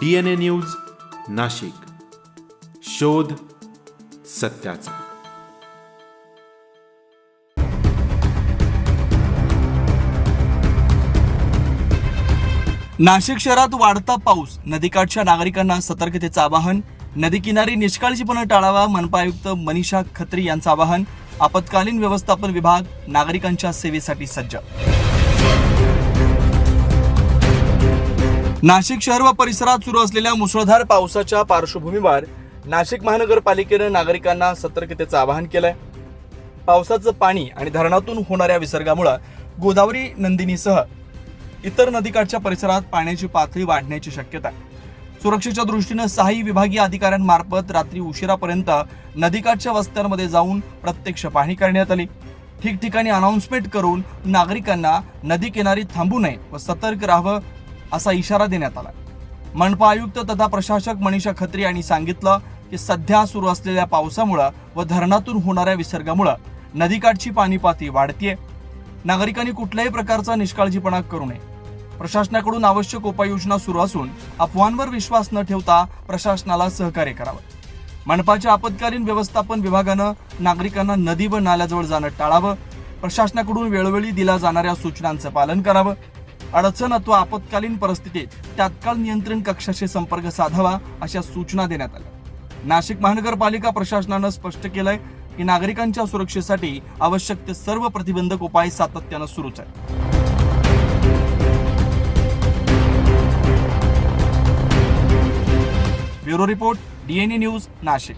D N A news Nashik. शोध सत्याचा. नाशिक शहरात वाढता पाऊस. नदीकाठच्या नागरिकांना सतर्कतेचं आवाहन. नदी किनारी निष्काळजीपणा टाळावा मनपा आयुक्त मनीषा खत्री यांचं आवाहन. आपत्कालीन व्यवस्थापन विभाग नागरिकांच्या सेवेसाठी सज्ज. नाशिक शहर व परिसरात सुरू असलेल्या मुसळधार पावसाच्या पार्श्वभूमीवर नाशिक महानगरपालिकेनं नागरिकांना सतर्कतेचं आवाहन केलंय. पावसाचं पाणी आणि धरणातून होणाऱ्या विसर्गामुळे गोदावरी नंदिनीसह इतर नदीकाठच्या परिसरात पाण्याची पातळी वाढण्याची शक्यता आहे. सुरक्षेच्या दृष्टीनं सहाही विभागीय अधिकाऱ्यांमार्फत रात्री उशिरापर्यंत नदीकाठच्या वस्त्यांमध्ये जाऊन प्रत्यक्ष पाहणी करण्यात आली. ठिकठिकाणी अनाउन्समेंट करून नागरिकांना नदी किनारी थांबू नये व सतर्क राहावं असा इशारा देण्यात आला मनपा आयुक्त तथा प्रशासक मनीषा खत्री यांनी सांगितलं की सध्या सुरू असलेल्या पावसामुळं व धरणातून होणाऱ्या विसर्गामुळं नदीकाठची पाणी पातळी वाढतीये. नागरिकांनी कुठल्याही प्रकारचा निष्काळजीपणा करू नये. प्रशासनाकडून आवश्यक उपाययोजना सुरू असून अफवांवर विश्वास न ठेवता प्रशासनाला सहकार्य करावं. मनपाच्या आपत्कालीन व्यवस्थापन विभागानं नागरिकांना नदी व नाल्याजवळ जाणं टाळावं. प्रशासनाकडून वेळोवेळी दिल्या जाणाऱ्या सूचनांचं पालन करावं. अडचण अथवा आपत्कालीन परिस्थितीत तात्काळ नियंत्रण कक्षाशी संपर्क साधावा अशा सूचना देण्यात आल्या. नाशिक महानगरपालिका प्रशासनानं स्पष्ट केलंय की नागरिकांच्या सुरक्षेसाठी आवश्यक ते सर्व प्रतिबंधक उपाय सातत्यानं सुरूच आहेत. Bureau report DNA news Nashik.